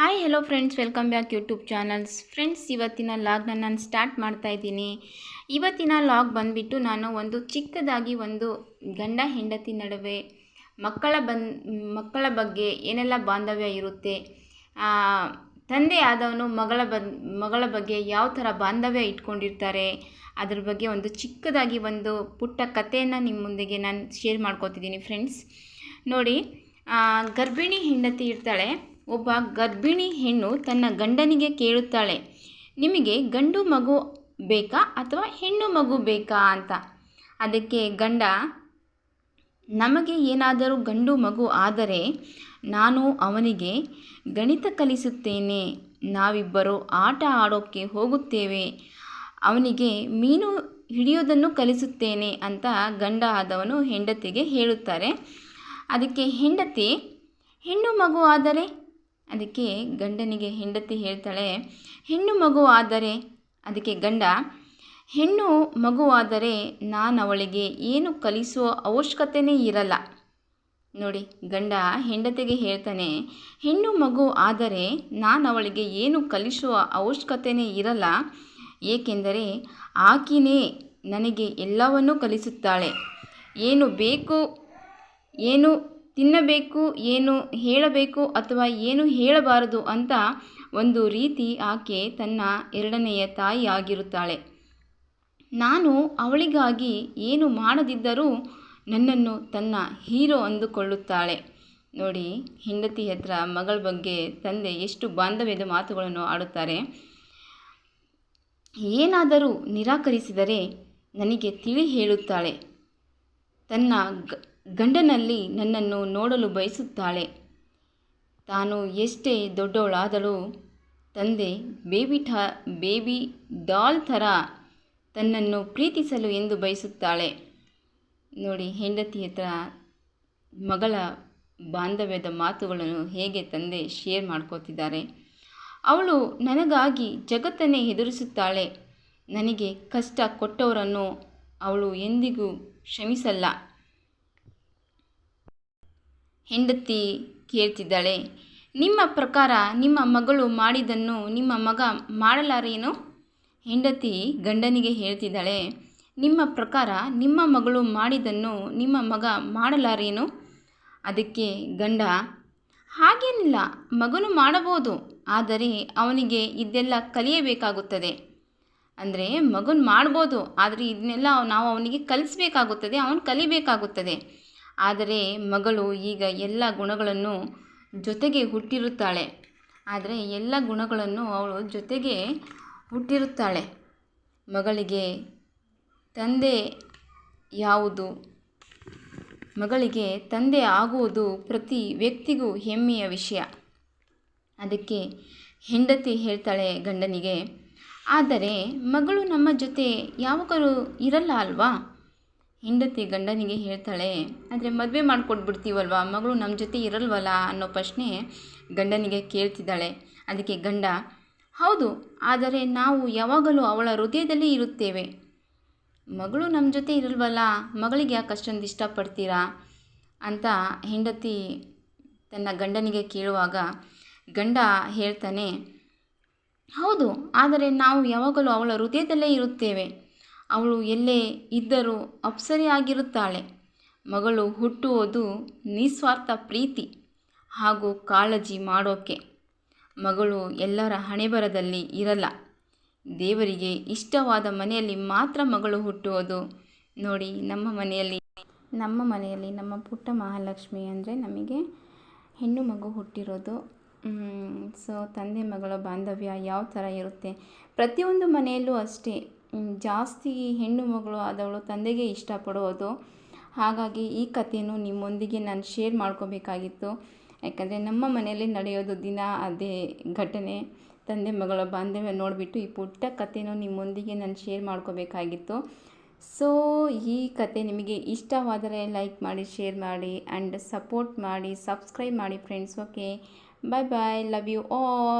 Hi hello friends welcome back YouTube channels friends ಇವತ್ತಿನ ಲಾಗ್ನ ನಾನು ಸ್ಟಾರ್ಟ್ ಮಾಡ್ತಾ ಇದ್ದೀನಿ. ಇವತ್ತಿನ ಲಾಗ್ ಬಂದುಬಿಟ್ಟು ನಾನು ಒಂದು ಚಿಕ್ಕದಾಗಿ ಒಂದು ಗಂಡ ಹೆಂಡತಿ ನಡುವೆ ಮಕ್ಕಳ ಬನ್ ಮಕ್ಕಳ ಬಗ್ಗೆ ಏನೆಲ್ಲ ಬಾಂಧವ್ಯ ಇರುತ್ತೆ ತಂದೆ ಆದವನು ಮಗಳ ಬನ್, ಮಗಳ ಬಗ್ಗೆ ಯಾವ ಥರ ಬಾಂಧವ್ಯ ಇಟ್ಕೊಂಡಿರ್ತಾರೆ, ಅದ್ರ ಬಗ್ಗೆ ಒಂದು ಚಿಕ್ಕದಾಗಿ ಒಂದು ಪುಟ್ಟ ಕಥೆಯನ್ನು ನಿಮ್ಮ ಮುಂದೆಗೆ ನಾನು ಶೇರ್ ಮಾಡ್ಕೋತಿದ್ದೀನಿ ಫ್ರೆಂಡ್ಸ್ ನೋಡಿ ಗರ್ಭಿಣಿ ಹೆಂಡತಿ ಇರ್ತಾಳೆ. ಒಬ್ಬ ಗರ್ಭಿಣಿ ಹೆಣ್ಣು ತನ್ನ ಗಂಡನಿಗೆ ಕೇಳುತ್ತಾಳೆ, ನಿಮಗೆ ಗಂಡು ಮಗು ಬೇಕಾ ಅಥವಾ ಹೆಣ್ಣು ಮಗು ಬೇಕಾ ಅಂತ? ಅದಕ್ಕೆ ಗಂಡ, ನಮಗೆ ಏನಾದರೂ ಗಂಡು ಮಗು ಆದರೆ ನಾನು ಅವನಿಗೆ ಗಣಿತ ಕಲಿಸುತ್ತೇನೆ. ನಾವಿಬ್ಬರು ಆಟ ಆಡೋಕ್ಕೆ ಹೋಗುತ್ತೇವೆ. ಅವನಿಗೆ ಮೀನು ಹಿಡಿಯೋದನ್ನು ಕಲಿಸುತ್ತೇನೆ ಅಂತ ಗಂಡ ಆದವನು ಹೆಂಡತಿಗೆ ಹೇಳುತ್ತಾರೆ. ಅದಕ್ಕೆ, ಹೆಂಡತಿ, ಹೆಣ್ಣು ಮಗು ಆದರೆ ಅದಕ್ಕೆ ಗಂಡನಿಗೆ ಹೆಂಡತಿ ಹೇಳ್ತಾಳೆ, ಹೆಣ್ಣು ಮಗು ಆದರೆ ಅದಕ್ಕೆ ಗಂಡ, ಹೆಣ್ಣು ಮಗುವಾದರೆ ನಾನು ಅವಳಿಗೆ ಏನು ಕಲಿಸುವ ಅವಶ್ಯಕತೆಯೇ ಇರಲ್ಲ. ನೋಡಿ, ಗಂಡ ಹೆಂಡತಿಗೆ ಹೇಳ್ತಾನೆ, ಹೆಣ್ಣು ಮಗು ಆದರೆ ನಾನು ಅವಳಿಗೆ ಏನು ಕಲಿಸುವ ಅವಶ್ಯಕತೆಯೇ ಇರಲ್ಲ. ಏಕೆಂದರೆ ಆಕಿನೇ ನನಗೆ ಎಲ್ಲವನ್ನೂ ಕಲಿಸುತ್ತಾಳೆ. ಏನು ಬೇಕು, ಏನು ತಿನ್ನಬೇಕು, ಏನು ಹೇಳಬೇಕು ಅಥವಾ ಏನು ಹೇಳಬಾರದು ಅಂತ ಒಂದು ರೀತಿ ಆಕೆ ತನ್ನ ಎರಡನೆಯ ತಾಯಿ ಆಗಿರುತ್ತಾಳೆ. ನಾನು ಅವಳಿಗಾಗಿ ಏನು ಮಾಡದಿದ್ದರೂ ನನ್ನನ್ನು ತನ್ನ ಹೀರೋ ಅಂದುಕೊಳ್ಳುತ್ತಾಳೆ. ನೋಡಿ, ಹೆಂಡತಿ ಹತ್ರ ಮಗಳ ಬಗ್ಗೆ ತಂದೆ ಎಷ್ಟು ಬಾಂಧವ್ಯದ ಮಾತುಗಳನ್ನು ಆಡುತ್ತಾರೆ. ಏನಾದರೂ ನಿರಾಕರಿಸಿದರೆ ನನಗೆ ತಿಳಿ ಹೇಳುತ್ತಾಳೆ. ತನ್ನ ಗಂಡನಲ್ಲಿ ನನ್ನನ್ನು ನೋಡಲು ಬಯಸುತ್ತಾಳೆ. ತಾನು ಎಷ್ಟೇ ದೊಡ್ಡವಳಾದರೂ ತಂದೆ ಬೇಬಿ ಠಾ ಬೇಬಿ ಡಾಲ್ ಥರ ತನ್ನನ್ನು ಪ್ರೀತಿಸಲು ಎಂದು ಬಯಸುತ್ತಾಳೆ. ನೋಡಿ, ಹೆಂಡತಿ ಹತ್ರ ಮಗಳ ಬಾಂಧವ್ಯದ ಮಾತುಗಳನ್ನು ಹೇಗೆ ತಂದೆ ಶೇರ್ ಮಾಡ್ಕೋತಿದ್ದಾರೆ. ಅವಳು ನನಗಾಗಿ ಜಗತ್ತನ್ನೇ ಎದುರಿಸುತ್ತಾಳೆ ನನಗೆ ಕಷ್ಟ ಕೊಟ್ಟವರನ್ನು ಅವಳು ಎಂದಿಗೂ ಕ್ಷಮಿಸಲ್ಲ. ಹೆಂಡತಿ ಕೇಳ್ತಿದ್ದಾಳೆ, ನಿಮ್ಮ ಪ್ರಕಾರ ನಿಮ್ಮ ಮಗಳು ಮಾಡಿದ್ದನ್ನು ನಿಮ್ಮ ಮಗ ಮಾಡಲಾರೇನು? ಹೆಂಡತಿ ಗಂಡನಿಗೆ ಹೇಳ್ತಿದ್ದಾಳೆ, ನಿಮ್ಮ ಪ್ರಕಾರ ನಿಮ್ಮ ಮಗಳು ಮಾಡಿದ್ದನ್ನು ನಿಮ್ಮ ಮಗ ಮಾಡಲಾರೇನು? ಅದಕ್ಕೆ ಗಂಡ, ಹಾಗೇನಿಲ್ಲ, ಮಗನು ಮಾಡಬಹುದು, ಆದರೆ ಅವನಿಗೆ ಇದೆಲ್ಲ ಕಲಿಯಬೇಕಾಗುತ್ತದೆ. ಅಂದರೆ ಮಗನ್ ಮಾಡ್ಬೋದು ಆದರೆ ಇದನ್ನೆಲ್ಲ ನಾವು ಅವನಿಗೆ ಕಲಿಸ್ಬೇಕಾಗುತ್ತದೆ, ಅವನು ಕಲಿಬೇಕಾಗುತ್ತದೆ. ಆದರೆ ಮಗಳು ಈಗ ಎಲ್ಲ ಗುಣಗಳನ್ನು ಜೊತೆಗೆ ಹುಟ್ಟಿರುತ್ತಾಳೆ. ಆದರೆ ಎಲ್ಲ ಗುಣಗಳನ್ನು ಅವಳು ಜೊತೆಗೆ ಹುಟ್ಟಿರುತ್ತಾಳೆ. ಮಗಳಿಗೆ ತಂದೆ ಯಾವುದು? ಮಗಳಿಗೆ ತಂದೆ ಆಗುವುದು ಪ್ರತಿ ವ್ಯಕ್ತಿಗೂ ಹೆಮ್ಮೆಯ ವಿಷಯ. ಅದಕ್ಕೆ ಹೆಂಡತಿ ಹೇಳ್ತಾಳೆ ಗಂಡನಿಗೆ, ಆದರೆ ಮಗಳು ನಮ್ಮ ಜೊತೆ ಯಾವಾಗಲೂ ಇರಲ್ಲ ಅಲ್ವಾ? ಹೆಂಡತಿ ಗಂಡನಿಗೆ ಹೇಳ್ತಾಳೆ, ಆದರೆ ಮದುವೆ ಮಾಡಿಕೊಟ್ಬಿಡ್ತೀವಲ್ವ? ಮಗಳು ನಮ್ಮ ಜೊತೆ ಇರಲ್ವಲ್ಲ? ಅನ್ನೋ ಪ್ರಶ್ನೆ ಗಂಡನಿಗೆ ಕೇಳ್ತಿದ್ದಾಳೆ. ಅದಕ್ಕೆ ಗಂಡ, ಹೌದು, ಆದರೆ ನಾವು ಯಾವಾಗಲೂ ಅವಳ ಹೃದಯದಲ್ಲಿ ಇರುತ್ತೇವೆ. ಮಗಳು ನಮ್ಮ ಜೊತೆ ಇರಲ್ವಲ್ಲ? ಮಗಳಿಗೆ ಯಾಕೆ ಅಷ್ಟೊಂದು ಇಷ್ಟಪಡ್ತೀರಾ? ಅಂತ ಹೆಂಡತಿ ತನ್ನ ಗಂಡನಿಗೆ ಕೇಳುವಾಗ ಗಂಡ ಹೇಳ್ತಾನೆ, ಹೌದು, ಆದರೆ ನಾವು ಯಾವಾಗಲೂ ಅವಳ ಹೃದಯದಲ್ಲೇ ಇರುತ್ತೇವೆ. ಅವಳು ಎಲ್ಲೇ ಇದ್ದರೂ ಅಪ್ಸರಿ ಆಗಿರುತ್ತಾಳೆ ಮಗಳು ಹುಟ್ಟುವುದು ನಿಸ್ವಾರ್ಥ ಪ್ರೀತಿ ಹಾಗೂ ಕಾಳಜಿ ಮಾಡೋಕೆ. ಮಗಳು ಎಲ್ಲರ ಹಣೆಬರದಲ್ಲಿ ಇರಲ್ಲ. ದೇವರಿಗೆ ಇಷ್ಟವಾದ ಮನೆಯಲ್ಲಿ ಮಾತ್ರ ಮಗಳು ಹುಟ್ಟುವುದು. ನೋಡಿ, ನಮ್ಮ ಮನೆಯಲ್ಲಿ ನಮ್ಮ ಮನೆಯಲ್ಲಿ ನಮ್ಮ ಪುಟ್ಟ ಮಹಾಲಕ್ಷ್ಮಿ ಅಂದರೆ ನಮಗೆ ಹೆಣ್ಣು ಮಗು ಹುಟ್ಟಿರೋದು. ಸೊ ತಂದೆ ಮಗಳ ಬಾಂಧವ್ಯ ಯಾವ ಥರ ಇರುತ್ತೆ? ಪ್ರತಿಯೊಂದು ಮನೆಯಲ್ಲೂ ಅಷ್ಟೇ. ಜಾಸ್ತಿ ಹೆಣ್ಣು ಮಗಳು ಆದವಳು ತಂದೆಗೆ ಇಷ್ಟಪಡೋದು ಹಾಗಾಗಿ ಈ ಕಥೆಯನ್ನು ನಿಮ್ಮೊಂದಿಗೆ ನಾನು ಶೇರ್ ಮಾಡ್ಕೋಬೇಕಾಗಿತ್ತು. ಯಾಕಂದರೆ ನಮ್ಮ ಮನೆಯಲ್ಲಿ ನಡೆಯೋದು ದಿನ, ಅದೇ ಘಟನೆ. ತಂದೆ ಮಗಳ ಬಾಂಧವ್ಯ ನೋಡಿಬಿಟ್ಟು ಈ ಪುಟ್ಟ ಕಥೆನೂ ನಿಮ್ಮೊಂದಿಗೆ ನಾನು ಶೇರ್ ಮಾಡ್ಕೋಬೇಕಾಗಿತ್ತು. ಸೊ ಈ ಕತೆ ನಿಮಗೆ ಇಷ್ಟವಾದರೆ ಲೈಕ್ ಮಾಡಿ ಶೇರ್ ಮಾಡಿ ಆ್ಯಂಡ್ ಸಪೋರ್ಟ್ ಮಾಡಿ ಸಬ್ಸ್ಕ್ರೈಬ್ ಮಾಡಿ friends okay bye bye love you all